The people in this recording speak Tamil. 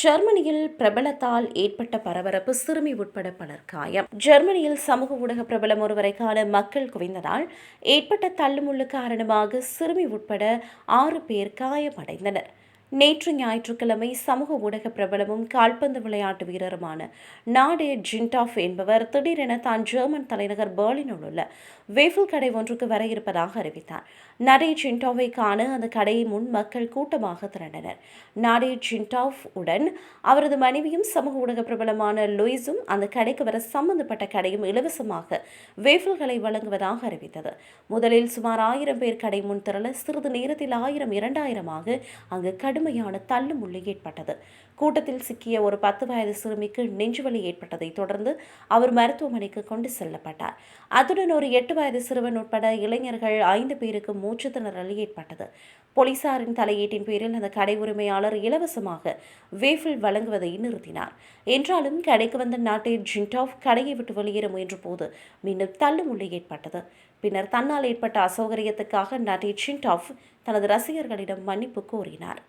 ஜெர்மனியில் பிரபலத்தால் ஏற்பட்ட பரபரப்பு சிறுமி உட்பட பலர் காயம். ஜெர்மனியில் சமூக ஊடக பிரபலம் ஒருவரை காண மக்கள் குவிந்ததால் ஏற்பட்ட தள்ளுமுள்ளு காரணமாக சிறுமி உட்பட ஆறு பேர் காயமடைந்தனர். நேற்று ஞாயிற்றுக்கிழமை சமூக ஊடக பிரபலமும் கால்பந்து விளையாட்டு வீரருமான நாடே ஜின்டாஃப் என்பவர் திடீரென தான் ஜெர்மன் தலைநகர் பெர்லினில் உள்ள வேஃபில் கடை ஒன்றுக்கு வர இருப்பதாக அறிவித்தார். நடே ஜின்டாவை காண அந்த கடையை முன் மக்கள் கூட்டமாக திரண்டனர். நாடே ஜின்டாஃப் உடன் அவரது மனைவியும் சமூக ஊடக பிரபலமான லூயிஸும் அந்த கடைக்கு வர சம்பந்தப்பட்ட கடையும் இலவசமாக வேஃபில்களை வழங்குவதாக அறிவித்தது. முதலில் சுமார் ஆயிரம் பேர் கடை முன் திரள சிறிது நேரத்தில் ஆயிரம் இரண்டாயிரமாக அங்கு கடும் கடுமையான தள்ளுமுள்ளு ஏற்பட்டது. கூட்டத்தில் சிக்கிய ஒரு பத்து வயது சிறுமிக்கு நெஞ்சுவலி ஏற்பட்டதை தொடர்ந்து அவர் மருத்துவமனைக்கு கொண்டு செல்லப்பட்டார். அத்துடன் ஒரு எட்டு வயது சிறுவன் உட்பட இளைஞர்கள் ஐந்து பேருக்கு மூச்சு திணறல் ஏற்பட்டது. போலீசாரின் தலையீட்டின் பேரில் அந்த கடை உரிமையாளர் இலவசமாக வேஃபில் வழங்குவதை நிறுத்தினார். என்றாலும் கடைக்கு வந்த நாட்டில் ஜின்டாஃப் கடையை விட்டு வெளியேற முயன்ற போது மீண்டும் தள்ளுமுள்ளு ஏற்பட்டது. பின்னர் தன்னால் ஏற்பட்ட அசௌகரியத்துக்காக நாட்டி ஜின்டாஃப் தனது ரசிகர்களிடம் மன்னிப்பு கோரினார்.